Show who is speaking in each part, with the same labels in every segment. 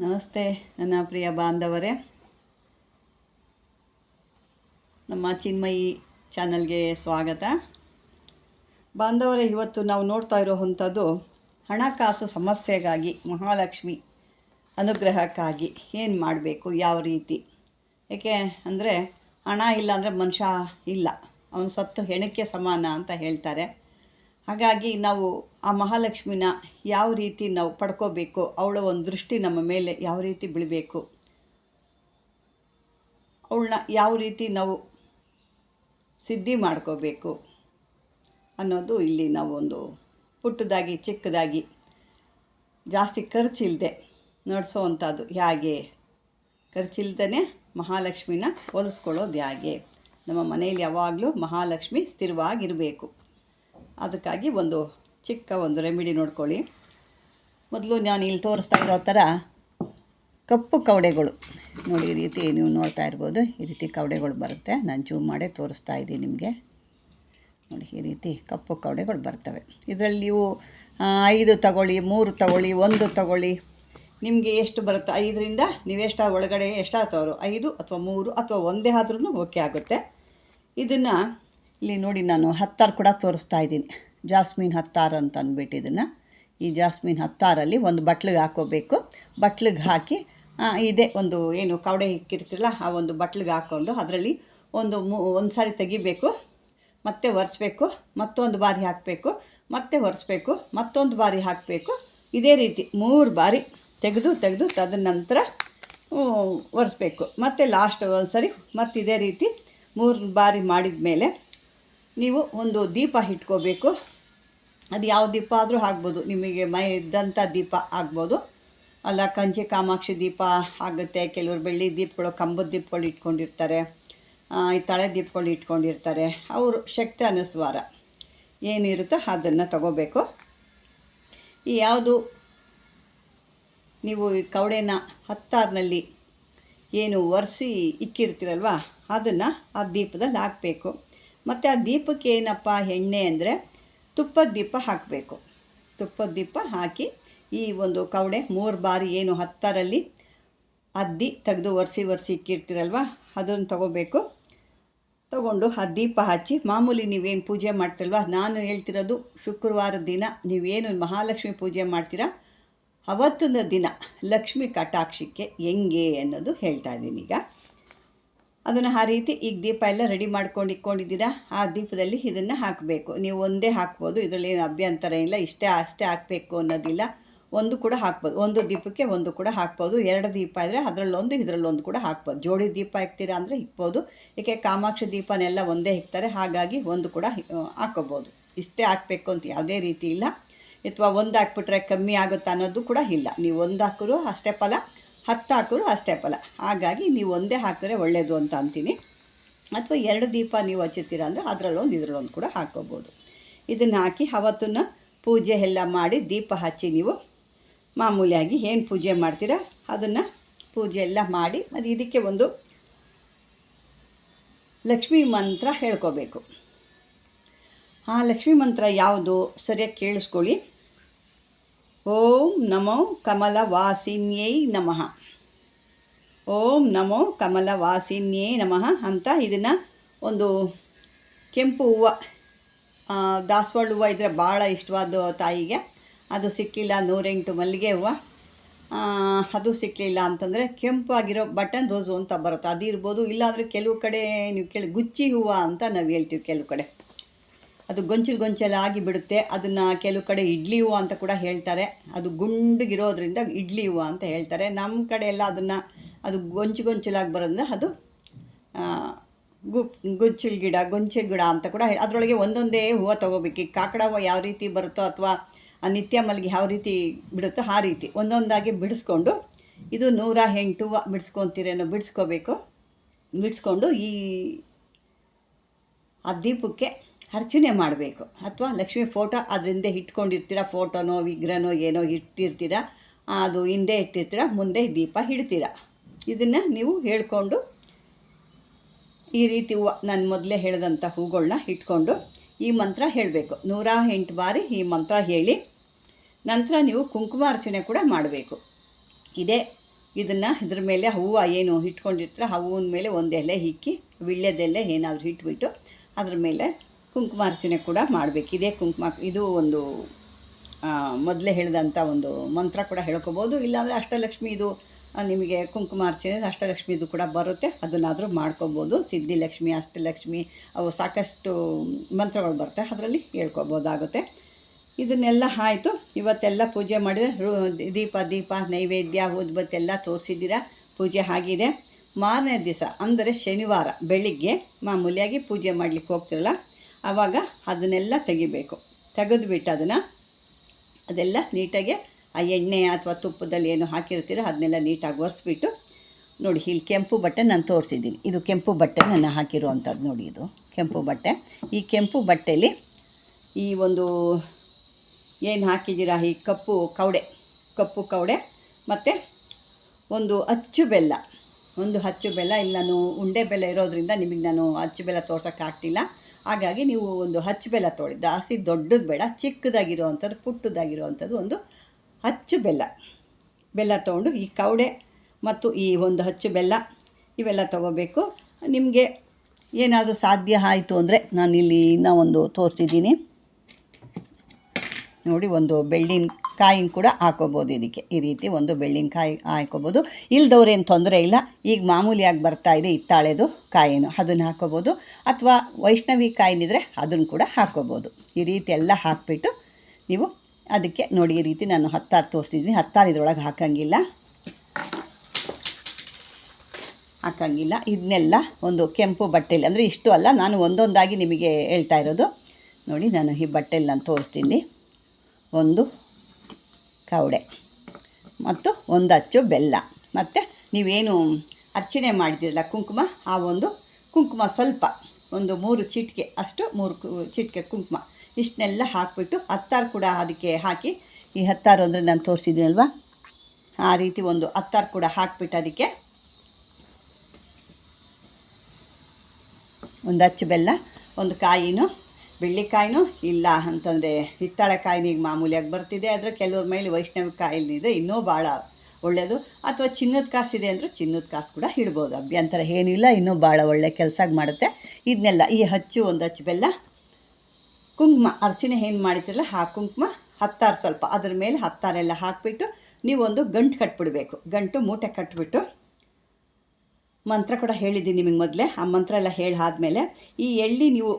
Speaker 1: ನಮಸ್ತೆ ನನ್ನ ಪ್ರಿಯ ಬಾಂಧವರೇ. ನಮ್ಮ ಚಿನ್ಮಯಿ ಚಾನಲ್ಗೆ ಸ್ವಾಗತ. ಬಾಂಧವರೇ, ಇವತ್ತು ನಾವು ನೋಡ್ತಾ ಇರೋವಂಥದ್ದು ಹಣಕಾಸು ಸಮಸ್ಯೆಗಾಗಿ, ಮಹಾಲಕ್ಷ್ಮಿ ಅನುಗ್ರಹಕ್ಕಾಗಿ ಏನು ಮಾಡಬೇಕು, ಯಾವ ರೀತಿ? ಏಕೆ ಅಂದರೆ ಹಣ ಇಲ್ಲ ಅಂದರೆ ಮನುಷ್ಯ ಇಲ್ಲ. ಅವನು ಸತ್ತು ಹೆಣಕ್ಕೆ ಸಮಾನ ಅಂತ ಹೇಳ್ತಾರೆ. ಹಾಗಾಗಿ ನಾವು ಆ ಮಹಾಲಕ್ಷ್ಮಿನ ಯಾವ ರೀತಿ ನಾವು ಪಡ್ಕೋಬೇಕು, ಅವಳ ಒಂದು ದೃಷ್ಟಿ ನಮ್ಮ ಮೇಲೆ ಯಾವ ರೀತಿ ಬೀಳಬೇಕು, ಅವಳನ್ನ ಯಾವ ರೀತಿ ನಾವು ಸಿದ್ಧಿ ಮಾಡ್ಕೋಬೇಕು ಅನ್ನೋದು ಇಲ್ಲಿ ನಾವು ಒಂದು ಪುಟ್ಟದಾಗಿ, ಚಿಕ್ಕದಾಗಿ, ಜಾಸ್ತಿ ಖರ್ಚಿಲ್ಲದೆ ನಡೆಸೋವಂಥದ್ದು ಹೇಗೆ? ಖರ್ಚಿಲ್ದೇ ಮಹಾಲಕ್ಷ್ಮಿನ ಹೋಲಿಸ್ಕೊಳ್ಳೋದು ಹೇಗೆ? ನಮ್ಮ ಮನೆಯಲ್ಲಿ ಯಾವಾಗಲೂ ಮಹಾಲಕ್ಷ್ಮಿ ಸ್ಥಿರವಾಗಿರಬೇಕು. ಅದಕ್ಕಾಗಿ ಒಂದು ಚಿಕ್ಕ ಒಂದು ರೆಮಿಡಿ ನೋಡ್ಕೊಳ್ಳಿ. ಮೊದಲು ನಾನು ಇಲ್ಲಿ ತೋರಿಸ್ತಾ ಇರೋ ಥರ ಕಪ್ಪು ಕವಡೆಗಳು. ನೋಡಿ, ಈ ರೀತಿ ನೀವು ನೋಡ್ತಾ ಇರ್ಬೋದು. ಈ ರೀತಿ ಕವಡೆಗಳು ಬರುತ್ತೆ. ನಾನು ಜೂಮ್ ಮಾಡೇ ತೋರಿಸ್ತಾ ಇದ್ದೀನಿ ನಿಮಗೆ. ನೋಡಿ, ಈ ರೀತಿ ಕಪ್ಪು ಕವಡೆಗಳು ಬರ್ತವೆ. ಇದರಲ್ಲಿ ನೀವು ಐದು ತಗೊಳ್ಳಿ, ಮೂರು ತಗೊಳ್ಳಿ, ಒಂದು ತಗೊಳ್ಳಿ. ನಿಮಗೆ ಎಷ್ಟು ಬರುತ್ತೆ? ಐದರಿಂದ ನೀವೆಷ್ಟು ಒಳಗಡೆ ಎಷ್ಟಾಗ್ತವ್ರು? ಐದು ಅಥವಾ ಮೂರು ಅಥವಾ ಒಂದೇ ಆದ್ರೂ ಓಕೆ ಆಗುತ್ತೆ. ಇದನ್ನು ಇಲ್ಲಿ ನೋಡಿ ನಾನು ಹತ್ತಾರು ಕೂಡ ತೋರಿಸ್ತಾ ಇದ್ದೀನಿ. ಜಾಸ್ಮಿನ್ ಹತ್ತಾರು ಅಂತ ಅಂದ್ಬಿಟ್ಟು ಇದನ್ನು. ಈ ಜಾಸ್ಮಿನ್ ಹತ್ತಾರಲ್ಲಿ ಒಂದು ಬಟ್ಲಿಗೆ ಹಾಕೋಬೇಕು. ಬಟ್ಲಿಗೆ ಹಾಕಿ ಇದೇ ಒಂದು ಏನು ಕವಡೆ ಇಕ್ಕಿರ್ತಿರಲ್ಲ, ಆ ಒಂದು ಬಟ್ಲಿಗೆ ಹಾಕ್ಕೊಂಡು ಅದರಲ್ಲಿ ಒಂದು ಮೂ, ಒಂದು ಸಾರಿ ತೆಗಿಬೇಕು. ಮತ್ತೆ ಒರೆಸ್ಬೇಕು, ಮತ್ತೊಂದು ಬಾರಿ ಹಾಕಬೇಕು, ಮತ್ತೆ ಒರೆಸ್ಬೇಕು, ಮತ್ತೊಂದು ಬಾರಿ ಹಾಕಬೇಕು. ಇದೇ ರೀತಿ ಮೂರು ಬಾರಿ ತೆಗೆದು ತೆಗೆದು ತದನಂತರ ಒರೆಸ್ಬೇಕು. ಮತ್ತು ಲಾಸ್ಟ್ ಒಂದು ಸರಿ ಮತ್ತು ಇದೇ ರೀತಿ ಮೂರು ಬಾರಿ ಮಾಡಿದ ಮೇಲೆ ನೀವು ಒಂದು ದೀಪ ಇಟ್ಕೋಬೇಕು. ಅದು ಯಾವ ದೀಪ ಆದರೂ ಆಗ್ಬೋದು ನಿಮಗೆ ಮೈ ಇದ್ದಂಥ ದೀಪ ಆಗ್ಬೋದು ಅಲ್ಲ, ಕಂಚಿ ಕಾಮಾಕ್ಷಿ ದೀಪ ಆಗುತ್ತೆ. ಕೆಲವರು ಬೆಳ್ಳಿ ದೀಪಗಳು, ಕಂಬದ ದೀಪಗಳು ಇಟ್ಕೊಂಡಿರ್ತಾರೆ. ಈ ತಳೆ ದೀಪಗಳು ಇಟ್ಕೊಂಡಿರ್ತಾರೆ. ಅವರು ಶಕ್ತಿ ಅನುಸ್ವಾರ ಏನಿರುತ್ತೋ ಅದನ್ನು ತಗೋಬೇಕು. ಈ ಯಾವುದು ನೀವು ಈ ಕವಡೆನ ಹತ್ತಾರಿನಲ್ಲಿ ಏನು ಒರೆಸಿ ಇಕ್ಕಿರ್ತೀರಲ್ವ, ಅದನ್ನು ಆ ದೀಪದಲ್ಲಿ ಹಾಕಬೇಕು. ಮತ್ತು ಆ ದೀಪಕ್ಕೆ ಏನಪ್ಪ ಎಣ್ಣೆ ಅಂದರೆ ತುಪ್ಪದ ದೀಪ ಹಾಕಬೇಕು. ತುಪ್ಪದ ದೀಪ ಹಾಕಿ ಈ ಒಂದು ಕವಡೆ ಮೂರು ಬಾರಿ ಏನು ಹತ್ತರಲ್ಲಿ ಅದ್ದಿ ತೆಗೆದು ಒರೆಸಿ ಒರೆಸಿ ಇಕ್ಕಿರ್ತೀರಲ್ವ, ಅದನ್ನು ತಗೋಬೇಕು. ತಗೊಂಡು ಆ ದೀಪ ಹಚ್ಚಿ, ಮಾಮೂಲಿ ನೀವೇನು ಪೂಜೆ ಮಾಡ್ತಿರಲ್ವ, ನಾನು ಹೇಳ್ತಿರೋದು ಶುಕ್ರವಾರದ ದಿನ ನೀವೇನು ಮಹಾಲಕ್ಷ್ಮಿ ಪೂಜೆ ಮಾಡ್ತೀರಾ, ಅವತ್ತಿನ ದಿನ ಲಕ್ಷ್ಮಿ ಕಟಾಕ್ಷಕ್ಕೆ ಹೆಂಗೆ ಅನ್ನೋದು ಹೇಳ್ತಾ ಇದ್ದೀನಿ ಈಗ. ಅದನ್ನು ಆ ರೀತಿ ಈಗ ದೀಪ ಎಲ್ಲ ರೆಡಿ ಮಾಡ್ಕೊಂಡು ಇಟ್ಕೊಂಡಿದ್ದೀರಾ ಆ ದೀಪದಲ್ಲಿ ಇದನ್ನು ಹಾಕಬೇಕು. ನೀವು ಒಂದೇ ಹಾಕ್ಬೋದು, ಇದರಲ್ಲಿ ಏನು ಅಭ್ಯಂತರ ಇಲ್ಲ, ಇಷ್ಟೇ ಅಷ್ಟೇ ಹಾಕಬೇಕು ಅನ್ನೋದಿಲ್ಲ. ಒಂದು ಕೂಡ ಹಾಕ್ಬೋದು, ಒಂದು ದೀಪಕ್ಕೆ ಒಂದು ಕೂಡ ಹಾಕ್ಬೋದು, ಎರಡು ದೀಪ ಇದ್ದರೆ ಅದರಲ್ಲೊಂದು, ಇದರಲ್ಲೊಂದು ಕೂಡ ಹಾಕ್ಬೋದು. ಜೋಡಿ ದೀಪ ಇಕ್ತೀರಾ ಅಂದರೆ ಇಕ್ಬೋದು, ಏಕೆ ಕಾಮಾಕ್ಷಿ ದೀಪನೆಲ್ಲ ಒಂದೇ ಇಕ್ತಾರೆ, ಹಾಗಾಗಿ ಒಂದು ಕೂಡ ಹಾಕೋಬೋದು ಇಷ್ಟೇ ಹಾಕಬೇಕು ಅಂತ ಯಾವುದೇ ರೀತಿ ಇಲ್ಲ. ಅಥವಾ ಒಂದು ಹಾಕ್ಬಿಟ್ರೆ ಕಮ್ಮಿ ಆಗುತ್ತೆ ಅನ್ನೋದು ಕೂಡ ಇಲ್ಲ. ನೀವು ಒಂದು ಹಾಕಿದ್ರು ಅಷ್ಟೇ ಫಲ. ಹತ್ತು ಹಾಕಿದ್ರು ಅಷ್ಟೇ ಫಲ ಹಾಗಾಗಿ ನೀವು ಒಂದೇ ಹಾಕಿದ್ರೆ ಒಳ್ಳೆಯದು ಅಂತ ಅಂತೀನಿ. ಅಥವಾ ಎರಡು ದೀಪ ನೀವು ಹಚ್ಚುತ್ತೀರ ಅಂದರೆ ಅದರಲ್ಲೊಂದು, ಇದರಲ್ಲೊಂದು ಕೂಡ ಹಾಕ್ಕೋಬೋದು ಇದನ್ನು ಹಾಕಿ ಅವತ್ತನ್ನು ಪೂಜೆ ಎಲ್ಲ ಮಾಡಿ ದೀಪ ಹಚ್ಚಿ ನೀವು ಮಾಮೂಲಿಯಾಗಿ ಏನು ಪೂಜೆ ಮಾಡ್ತೀರಾ ಅದನ್ನು ಪೂಜೆ ಎಲ್ಲ ಮಾಡಿ ಮತ್ತು ಇದಕ್ಕೆ ಒಂದು ಲಕ್ಷ್ಮೀ ಮಂತ್ರ ಹೇಳ್ಕೋಬೇಕು. ಆ ಲಕ್ಷ್ಮೀ ಮಂತ್ರ ಯಾವುದು ಸರಿಯಾಗಿ ಕೇಳಿಸ್ಕೊಳ್ಳಿ. ಓಂ ನಮೋ ಕಮಲ ವಾಸಿನ್ಯೈ ನಮಃ. ಓಂ ನಮೋ ಕಮಲ ವಾಸಿನ್ಯೇ ನಮಃ ಅಂತ ಇದನ್ನು ಒಂದು ಕೆಂಪು ಹೂವು ದಾಸವಾಳ ಹೂವು ಇದ್ದರೆ ಭಾಳ ಇಷ್ಟವಾದ ತಾಯಿಗೆ. ಅದು ಸಿಕ್ಕಲಿಲ್ಲ ನೂರೆಂಟು ಮಲ್ಲಿಗೆ ಹೂವು. ಅದು ಸಿಕ್ಕಲಿಲ್ಲ ಅಂತಂದರೆ ಕೆಂಪಾಗಿರೋ ಬಟನ್ ರೋಸು ಅಂತ ಬರುತ್ತೆ. ಅದು ಇರ್ಬೋದು, ಇಲ್ಲಾಂದರೆ ಕೆಲವು ಕಡೆ ನೀವು ಕೇಳಿ ಗುಚ್ಚಿ ಹೂವು ಅಂತ ನಾವು ಹೇಳ್ತೀವಿ, ಕೆಲವು ಕಡೆ. ಅದು ಗೊಂಚಲು ಗೊಂಚಲಾಗಿ ಬಿಡುತ್ತೆ ಅದನ್ನು ಕೆಲವು ಕಡೆ ಇಡ್ಲಿ ಹೂವು ಅಂತ ಕೂಡ ಹೇಳ್ತಾರೆ. ಅದು ಗುಂಡಿಗಿರೋದ್ರಿಂದ ಇಡ್ಲಿ ಹೂವು ಅಂತ ಹೇಳ್ತಾರೆ. ನಮ್ಮ ಕಡೆ ಎಲ್ಲ ಅದನ್ನು ಅದು ಗೊಂಚು ಗೊಂಚಲಾಗಿ ಬರೋದ್ರಿಂದ ಅದು ಗು ಗುಚ್ಚಲ್ ಗಿಡ, ಗೊಂಚೆ ಗಿಡ ಅಂತ ಕೂಡ ಅದರೊಳಗೆ ಒಂದೊಂದೇ ಹೂವು ತೊಗೋಬೇಕು. ಈ ಕಾಕಡ ಯಾವ ರೀತಿ ಬರುತ್ತೋ ಅಥವಾ ಆ ನಿತ್ಯ ಮಲ್ಲಿಗೆ ಯಾವ ರೀತಿ ಬಿಡುತ್ತೋ ಆ ರೀತಿ ಒಂದೊಂದಾಗಿ ಬಿಡಿಸ್ಕೊಂಡು ಇದು ನೂರ ಎಂಟು ಹೂವು ಬಿಡಿಸ್ಕೊತೀರೇನೋ ಬಿಡಿಸ್ಕೋಬೇಕು. ಬಿಡಿಸ್ಕೊಂಡು ಈ, ಆ ದೀಪಕ್ಕೆ ಅರ್ಚನೆ ಮಾಡಬೇಕು. ಅಥವಾ ಲಕ್ಷ್ಮಿ ಫೋಟೋ ಅದರಿಂದ ಇಟ್ಕೊಂಡಿರ್ತೀರ, ಫೋಟೋನೋ, ವಿಗ್ರಹನೋ, ಏನೋ ಇಟ್ಟಿರ್ತೀರ, ಅದು ಹಿಂದೆ ಇಟ್ಟಿರ್ತೀರ, ಮುಂದೆ ದೀಪ ಇಡ್ತೀರ. ಇದನ್ನು ನೀವು ಹೇಳ್ಕೊಂಡು ಈ ರೀತಿ ಹೂವು ನಾನು ಮೊದಲೇ ಹೇಳಿದಂಥ ಹೂಗಳನ್ನ ಇಟ್ಕೊಂಡು ಈ ಮಂತ್ರ ಹೇಳಬೇಕು. ನೂರ ಎಂಟು ಬಾರಿ ಈ ಮಂತ್ರ ಹೇಳಿ, ನಂತರ ನೀವು ಕುಂಕುಮಾರ್ಚನೆ ಕೂಡ ಮಾಡಬೇಕು. ಇದೇ, ಇದನ್ನು ಇದ್ರ ಮೇಲೆ ಹೂವು ಏನು ಇಟ್ಕೊಂಡಿರ್ತೀರ ಆ ಹೂವಿನ ಮೇಲೆ ಒಂದು ಎಲೆ ಇಕ್ಕಿ ವಿಳ್ಯದೆಲೆ ಏನಾದರೂ ಇಟ್ಬಿಟ್ಟು ಅದ್ರ ಮೇಲೆ ಕುಂಕುಮಾರ್ಚನೆ ಕೂಡ ಮಾಡಬೇಕು. ಇದೇ ಕುಂಕುಮ, ಇದು ಒಂದು ಮೊದಲೇ ಹೇಳಿದಂಥ ಒಂದು ಮಂತ್ರ ಕೂಡ ಹೇಳ್ಕೊಬೋದು. ಇಲ್ಲಾಂದರೆ ಅಷ್ಟಲಕ್ಷ್ಮಿ ಇದು ನಿಮಗೆ ಕುಂಕುಮಾರ್ಚನೆ ಅಷ್ಟಲಕ್ಷ್ಮಿದು ಕೂಡ ಬರುತ್ತೆ. ಅದನ್ನಾದರೂ ಮಾಡ್ಕೊಬೋದು. ಸಿದ್ಧಿಲಕ್ಷ್ಮಿ, ಅಷ್ಟಲಕ್ಷ್ಮಿ, ಅವು ಸಾಕಷ್ಟು ಮಂತ್ರಗಳು ಬರುತ್ತೆ. ಅದರಲ್ಲಿ ಹೇಳ್ಕೊಬೋದಾಗುತ್ತೆ. ಇದನ್ನೆಲ್ಲ ಆಯಿತು. ಇವತ್ತೆಲ್ಲ ಪೂಜೆ ಮಾಡಿದರೆ ದೀಪ ದೀಪ, ನೈವೇದ್ಯ ಎಲ್ಲ ತೋರಿಸಿದ್ದೀರ? ಪೂಜೆ ಆಗಿದೆ. ಮಾರನೇ ದಿವಸ, ಅಂದರೆ ಶನಿವಾರ ಬೆಳಿಗ್ಗೆ ಮಾಮೂಲಿಯಾಗಿ ಪೂಜೆ ಮಾಡಲಿಕ್ಕೆ ಹೋಗ್ತಿರಲ್ಲ ಆವಾಗ ಅದನ್ನೆಲ್ಲ ತೆಗಿಬೇಕು. ತೆಗೆದುಬಿಟ್ಟು ಅದನ್ನು ಅದೆಲ್ಲ ನೀಟಾಗಿ ಆ ಎಣ್ಣೆ ಅಥವಾ ತುಪ್ಪದಲ್ಲಿ ಏನು ಹಾಕಿರ್ತೀರೋ ಅದನ್ನೆಲ್ಲ ನೀಟಾಗಿ ಒರೆಸ್ಬಿಟ್ಟು ನೋಡಿ, ಇಲ್ಲಿ ಕೆಂಪು ಬಟ್ಟೆ ನಾನು ತೋರಿಸಿದ್ದೀನಿ. ಇದು ಕೆಂಪು ಬಟ್ಟೆ ನಾನು ಹಾಕಿರುವಂಥದ್ದು ನೋಡಿ ಇದು, ಕೆಂಪು ಬಟ್ಟೆ. ಈ ಕೆಂಪು ಬಟ್ಟೆಯಲ್ಲಿ ಈ ಒಂದು ಏನು ಹಾಕಿದ್ದೀರಾ? ಈ ಕಪ್ಪು ಕವಡೆ ಕಪ್ಪು ಕವಡೆ ಮತ್ತು ಒಂದು ಅಚ್ಚು ಬೆಲ್ಲ, ಒಂದು ಅಚ್ಚು ಬೆಲ್ಲ. ಇಲ್ಲಿ ನಾನು ಉಂಡೆ ಬೆಲ್ಲ ಇರೋದ್ರಿಂದ ನಿಮಗೆ ನಾನು ಅಚ್ಚು ಬೆಲ್ಲ ತೋರ್ಸೋಕ್ಕಾಗ್ತಿಲ್ಲ. ಹಾಗಾಗಿ ನೀವು ಒಂದು ಹಚ್ಚು ಬೆಲ್ಲ ತೊಗೊಳ್ಳಿ ಜಾಸ್ತಿ ದೊಡ್ಡದು ಬೇಡ, ಚಿಕ್ಕದಾಗಿರುವಂಥದ್ದು, ಪುಟ್ಟದಾಗಿರುವಂಥದ್ದು ಒಂದು ಹಚ್ಚು ಬೆಲ್ಲ. ಬೆಲ್ಲ ತೊಗೊಂಡು ಈ ಕವಡೆ ಮತ್ತು ಈ ಒಂದು ಹಚ್ಚು ಬೆಲ್ಲ, ಇವೆಲ್ಲ ತೊಗೋಬೇಕು. ನಿಮಗೆ ಏನಾದರೂ ಸಾಧ್ಯ ಆಯಿತು ಅಂದರೆ ನಾನಿಲ್ಲಿ ಇನ್ನೂ ಒಂದು ತೋರಿಸಿದ್ದೀನಿ. ನೋಡಿ, ಒಂದು ಬೆಳ್ಳಿನ ಕಾಯಿನ ಕೂಡ ಹಾಕೋಬೋದು ಇದಕ್ಕೆ. ಈ ರೀತಿ ಒಂದು ಬೆಳ್ಳಿನ ಕಾಯಿ ಹಾಕೋಬೋದು. ಇಲ್ದವ್ರೇನು ತೊಂದರೆ ಇಲ್ಲ. ಈಗ ಮಾಮೂಲಿಯಾಗಿ ಬರ್ತಾ ಇದೆ ಹಿತ್ತಾಳೆದು ಕಾಯಿನು. ಅದನ್ನು ಹಾಕೋಬೋದು. ಅಥವಾ ವೈಷ್ಣವಿ ಕಾಯಿನಿದ್ರೆ ಅದನ್ನು ಕೂಡ ಹಾಕೋಬೋದು. ಈ ರೀತಿ ಎಲ್ಲ ಹಾಕಿಬಿಟ್ಟು ನೀವು ಅದಕ್ಕೆ ನೋಡಿ ಈ ರೀತಿ ನಾನು ಹತ್ತಾರು ತೋರಿಸಿದ್ದೀನಿ. ಹತ್ತಾರು ಇದರೊಳಗೆ ಹಾಕಂಗಿಲ್ಲ. ಹಾಕಂಗಿಲ್ಲ. ಇದನ್ನೆಲ್ಲ ಒಂದು ಕೆಂಪು ಬಟ್ಟೆಲಿ. ಅಂದರೆ ಇಷ್ಟು ಅಲ್ಲ, ನಾನು ಒಂದೊಂದಾಗಿ ನಿಮಗೆ ಹೇಳ್ತಾ ಇರೋದು. ನೋಡಿ, ನಾನು ಈ ಬಟ್ಟೆಲಿ ನಾನು ತೋರಿಸ್ತೀನಿ. ಒಂದು ಕವಡೆ. ಮತ್ತು ಒಂದು ಅಚ್ಚು ಬೆಲ್ಲ. ಮತ್ತು ನೀವೇನು ಅರ್ಚನೆ ಮಾಡಿದ್ದೀರಲ್ಲ ಕುಂಕುಮ, ಆ ಒಂದು ಕುಂಕುಮ ಸ್ವಲ್ಪ, ಒಂದು ಮೂರು ಚಿಟಿಕೆ, ಅಷ್ಟು ಮೂರು ಚಿಟಿಕೆ ಕುಂಕುಮ. ಇಷ್ಟನ್ನೆಲ್ಲ ಹಾಕಿಬಿಟ್ಟು ಹತ್ತಾರು ಕೂಡ ಅದಕ್ಕೆ ಹಾಕಿ, ಈ ಹತ್ತಾರು ಅಂದರೆ ನಾನು ತೋರಿಸಿದ್ದೀನಲ್ವ? ಆ ರೀತಿ ಒಂದು ಹತ್ತಾರು ಕೂಡ ಹಾಕಿಬಿಟ್ಟು ಅದಕ್ಕೆ ಒಂದು ಅಚ್ಚು ಬೆಲ್ಲ, ಒಂದು ಕಾಯಿನೂ ಬೆಳ್ಳಿಕಾಯಿನೂ? ಇಲ್ಲ ಅಂತಂದರೆ ಹಿತ್ತಾಳೆ ಕಾಯಿನ ಈಗ ಮಾಮೂಲಿಯಾಗಿ ಬರ್ತಿದೆ. ಆದರೆ ಕೆಲವ್ರ ಮೇಲೆ ವೈಷ್ಣವ ಕಾಯಿನಿದೆ ಇನ್ನೂ ಭಾಳ ಒಳ್ಳೆಯದು ಅಥವಾ ಚಿನ್ನದ ಕಾಸಿದೆ ಅಂದರೂ ಚಿನ್ನದ ಕಾಸು ಕೂಡ ಇಡ್ಬೋದು. ಅಭ್ಯಂತರ ಏನಿಲ್ಲ ಇನ್ನೂ ಭಾಳ ಒಳ್ಳೆ ಕೆಲಸ ಮಾಡುತ್ತೆ. ಇದನ್ನೆಲ್ಲ ಈ ಹಚ್ಚು ಒಂದು ಹಚ್ಚು ಬೆಲ್ಲ, ಕುಂಕುಮ, ಅರ್ಚನೆ ಏನು ಮಾಡ್ತಿರಲ್ಲ ಆ ಕುಂಕುಮ ಹತ್ತಾರು ಸ್ವಲ್ಪ, ಅದ್ರ ಮೇಲೆ ಹತ್ತಾರೆಲ್ಲ ಹಾಕಿಬಿಟ್ಟು ನೀವೊಂದು ಗಂಟು ಕಟ್ಬಿಡಬೇಕು. ಗಂಟು ಮೂಟೆ ಕಟ್ಬಿಟ್ಟು ಮಂತ್ರ ಕೂಡ ಹೇಳಿದ್ದೀನಿ ನಿಮಗೆ ಮೊದಲೇ. ಆ ಮಂತ್ರ ಎಲ್ಲ ಹೇಳಿ ಆದಮೇಲೆ ಈ ಎಳ್ಳಿ ನೀವು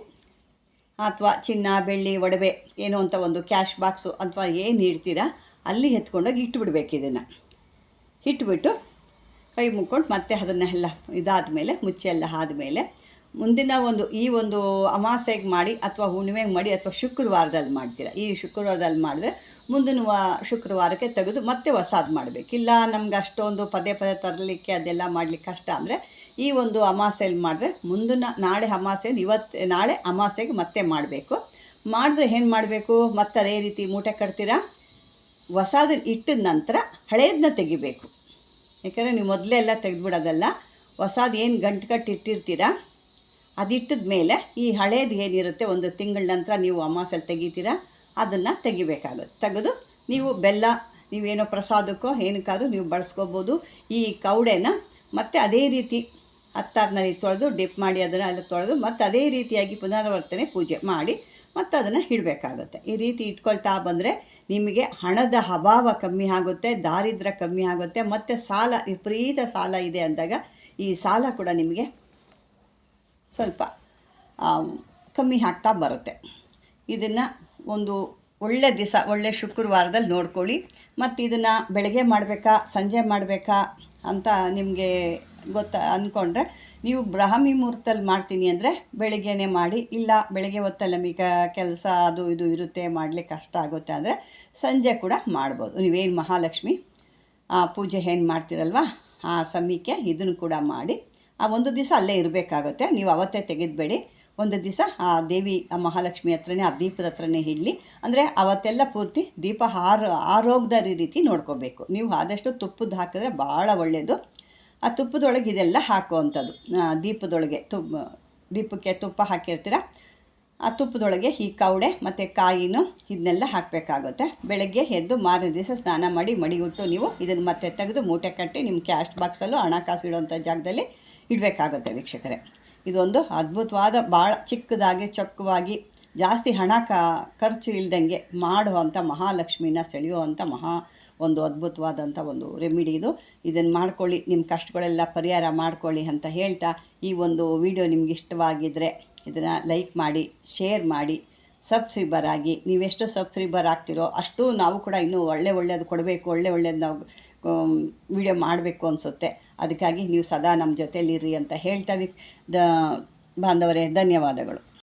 Speaker 1: ಅಥವಾ ಚಿನ್ನ, ಬೆಳ್ಳಿ, ಒಡವೆ ಏನೋ ಅಂತ ಒಂದು ಕ್ಯಾಶ್ ಬಾಕ್ಸು ಅಥವಾ ಏನು ಇಡ್ತೀರಾ ಅಲ್ಲಿ ಎತ್ಕೊಂಡೋಗಿ ಇಟ್ಬಿಡ್ಬೇಕು ಇದನ್ನು. ಇಟ್ಬಿಟ್ಟು ಕೈ ಮುಕ್ಕೊಂಡು ಮತ್ತೆ ಅದನ್ನೆಲ್ಲ ಇದಾದಮೇಲೆ ಮುಚ್ಚಿ ಎಲ್ಲ ಆದಮೇಲೆ, ಮುಂದಿನ ಒಂದು ಈ ಒಂದು ಅಮಾಸೆಗೆ ಮಾಡಿ ಅಥವಾ ಹುಣ್ಣಿಮೆಗೆ ಮಾಡಿ ಅಥವಾ ಶುಕ್ರವಾರದಲ್ಲಿ ಮಾಡ್ತೀರಾ. ಈ ಶುಕ್ರವಾರದಲ್ಲಿ ಮಾಡಿದ್ರೆ ಮುಂದಿನ ವಾ, ಶುಕ್ರವಾರಕ್ಕೆ ತೆಗೆದು ಮತ್ತೆ ಹೊಸಾದು ಮಾಡಬೇಕು. ಇಲ್ಲ ನಮ್ಗೆ ಅಷ್ಟೊಂದು ಪದೇ ಪದೇ ತರಲಿಕ್ಕೆ ಅದೆಲ್ಲ ಮಾಡಲಿಕ್ಕೆ ಕಷ್ಟ ಅಂದರೆ ಈ ಒಂದು ಅಮಾಸೆಯಲ್ಲಿ ಮಾಡಿದ್ರೆ ಮುಂದಿನ ನಾಳೆ ಅಮಾಸೆ ಇವತ್ತು ನಾಳೆ ಅಮಾಸೆಗೆ ಮತ್ತೆ ಮಾಡಬೇಕು. ಮಾಡಿದ್ರೆ ಏನು ಮಾಡಬೇಕು? ಮತ್ತೆ ಅದೇ ರೀತಿ ಮೂಟೆ ಕಟ್ತೀರಾ? ಹೊಸದನ್ನ ಇಟ್ಟಿದ ನಂತರ ಹಳೇದನ್ನ ತೆಗಿಬೇಕು. ಯಾಕಂದರೆ ನೀವು ಮೊದಲೇ ಎಲ್ಲ ತೆಗೆದ್ಬಿಡೋದಲ್ಲ. ಹೊಸದು ಏನು ಗಂಟು ಕಟ್ಟಿ ಇಟ್ಟಿರ್ತೀರಾ? ಅದಿಟ್ಟಿದ ಮೇಲೆ ಈ ಹಳೇದು ಏನಿರುತ್ತೆ ಒಂದು ತಿಂಗಳ ನಂತರ ನೀವು ಅಮಾಸೆಯಲ್ಲಿ ತೆಗಿತೀರಾ? ಅದನ್ನು ತೆಗಿಬೇಕಾಗುತ್ತೆ. ತೆಗೆದು ನೀವು ಬೆಲ್ಲ, ನೀವೇನೋ ಪ್ರಸಾದಕ್ಕೋ ಏನಕ್ಕಾದ್ರೂ ನೀವು ಬಳಸ್ಕೋಬೋದು. ಈ ಕೌಡೆನ ಮತ್ತು ಅದೇ ರೀತಿ ಹತ್ತಾರಿನಲ್ಲಿ ತೊಳೆದು ಡಿಪ್ ಮಾಡಿ ಅದನ್ನು ಅಲ್ಲಿ ತೊಳೆದು ಮತ್ತು ಅದೇ ರೀತಿಯಾಗಿ ಪುನರಾವರ್ತನೆ ಪೂಜೆ ಮಾಡಿ ಮತ್ತು ಅದನ್ನು ಇಡಬೇಕಾಗುತ್ತೆ. ಈ ರೀತಿ ಇಟ್ಕೊಳ್ತಾ ಬಂದರೆ ನಿಮಗೆ ಹಣದ ಅಭಾವ ಕಮ್ಮಿ ಆಗುತ್ತೆ ದಾರಿದ್ರ ಕಮ್ಮಿ ಆಗುತ್ತೆ, ಮತ್ತು ಸಾಲ, ವಿಪರೀತ ಸಾಲ ಇದೆ ಅಂದಾಗ ಈ ಸಾಲ ಕೂಡ ನಿಮಗೆ ಸ್ವಲ್ಪ ಕಮ್ಮಿ ಆಗ್ತಾ ಬರುತ್ತೆ. ಇದನ್ನು ಒಂದು ಒಳ್ಳೆ ದಿವಸ ಒಳ್ಳೆ ಶುಕ್ರವಾರದಲ್ಲಿ ನೋಡ್ಕೊಳ್ಳಿ. ಮತ್ತು ಇದನ್ನು ಬೆಳಗ್ಗೆ ಮಾಡಬೇಕಾ, ಸಂಜೆ ಮಾಡಬೇಕಾ ಅಂತ ನಿಮಗೆ ಗೊತ್ತಾ ಅಂದ್ಕೊಂಡ್ರೆ ನೀವು ಬ್ರಾಹ್ಮಿ ಮುಹೂರ್ತಲ್ಲಿ ಮಾಡ್ತೀನಿ ಅಂದರೆ ಬೆಳಿಗ್ಗೆನೇ ಮಾಡಿ, ಇಲ್ಲ ಬೆಳಗ್ಗೆ ಹೊತ್ತಲ್ಲಿ ನಮಗೆ ಕೆಲಸ ಅದು ಇದು ಇರುತ್ತೆ, ಮಾಡಲಿಕ್ಕೆ ಕಷ್ಟ ಆಗುತ್ತೆ ಅಂದರೆ ಸಂಜೆ ಕೂಡ ಮಾಡ್ಬೋದು. ನೀವೇನು ಮಹಾಲಕ್ಷ್ಮಿ, ಆ ಪೂಜೆ ಏನು ಮಾಡ್ತೀರಲ್ವ, ಆ ಸಮಯಕ್ಕೆ ಇದನ್ನು ಕೂಡ ಮಾಡಿ, ಆ ಒಂದು ದಿವಸ ಅಲ್ಲೇ ಇರಬೇಕಾಗುತ್ತೆ. ನೀವು ಅವತ್ತೇ ತೆಗೆದುಬೇಡಿ. ಒಂದು ದಿವಸ ಆ ದೇವಿ, ಆ ಮಹಾಲಕ್ಷ್ಮಿ ಹತ್ರನೇ, ಆ ದೀಪದ ಹತ್ರನೇ ಇಡಲಿ. ಅಂದರೆ ಅವತ್ತೆಲ್ಲ ಪೂರ್ತಿ ದೀಪ ಹಾರ ಆರೋಗ್ಯದ ರೀತಿ ನೋಡ್ಕೋಬೇಕು. ನೀವು ಆದಷ್ಟು ತುಪ್ಪದ ಹಾಕಿದ್ರೆ ಭಾಳ ಒಳ್ಳೆಯದು ಆ ತುಪ್ಪದೊಳಗೆ ಇದೆಲ್ಲ ಹಾಕುವಂಥದ್ದು. ದೀಪದೊಳಗೆ ತುಪ್ಪ, ದೀಪಕ್ಕೆ ತುಪ್ಪ ಹಾಕಿರ್ತೀರ? ಆ ತುಪ್ಪದೊಳಗೆ ಈ ಕೌಡೆ ಮತ್ತು ಕಾಯಿನೂ ಇದನ್ನೆಲ್ಲ ಹಾಕಬೇಕಾಗುತ್ತೆ. ಬೆಳಗ್ಗೆ ಎದ್ದು ಮಾರನೇ ದಿವಸ ಸ್ನಾನ ಮಾಡಿ ಮಡಿಗುಟ್ಟು ನೀವು ಇದನ್ನು ಮತ್ತೆ ತೆಗೆದು ಮೂಟೆ ಕಟ್ಟಿ ನಿಮ್ಮ ಕ್ಯಾಶ್ ಬಾಕ್ಸಲ್ಲೂ ಹಣಕಾಸು ಇಡುವಂಥ ಜಾಗದಲ್ಲಿ ಇಡಬೇಕಾಗುತ್ತೆ ವೀಕ್ಷಕರೇ. ಇದೊಂದು ಅದ್ಭುತವಾದ, ಭಾಳ ಚಿಕ್ಕದಾಗಿ, ಚೊಕ್ಕವಾಗಿ, ಜಾಸ್ತಿ ಹಣ ಕ, ಖರ್ಚು ಇಲ್ದಂಗೆ ಮಾಡುವಂಥ ಮಹಾಲಕ್ಷ್ಮಿನ ಸೆಳೆಯುವಂಥ ಮಹಾ ಒಂದು ಅದ್ಭುತವಾದಂಥ ಒಂದು ರೆಮಿಡಿ ಇದು. ಇದನ್ನು ಮಾಡ್ಕೊಳ್ಳಿ ನಿಮ್ಮ ಕಷ್ಟಗಳೆಲ್ಲ ಪರಿಹಾರ ಮಾಡ್ಕೊಳ್ಳಿ ಅಂತ ಹೇಳ್ತಾ ಈ ಒಂದು ವಿಡಿಯೋ ನಿಮ್ಗೆ ಇಷ್ಟವಾಗಿದ್ದರೆ ಇದನ್ನು ಲೈಕ್ ಮಾಡಿ, ಶೇರ್ ಮಾಡಿ, ಸಬ್ಸ್ಕ್ರೈಬರ್ ಆಗಿ. ನೀವೆಷ್ಟು ಸಬ್ಸ್ಕ್ರೈಬರ್ ಆಗ್ತಿರೋ ಅಷ್ಟು ನಾವು ಕೂಡ ಇನ್ನೂ ಒಳ್ಳೆ ಒಳ್ಳೆಯದು ಕೊಡಬೇಕು, ಒಳ್ಳೆ ಒಳ್ಳೆಯದು ನಾವು ವಿಡಿಯೋ ಮಾಡಬೇಕು ಅನಿಸುತ್ತೆ. ಅದಕ್ಕಾಗಿ ನೀವು ಸದಾ ನಮ್ಮ ಜೊತೆಯಲ್ಲಿರಿ ಅಂತ ಹೇಳ್ತಾ ವಿ ಬಾಂಧವರೇ, ಧನ್ಯವಾದಗಳು.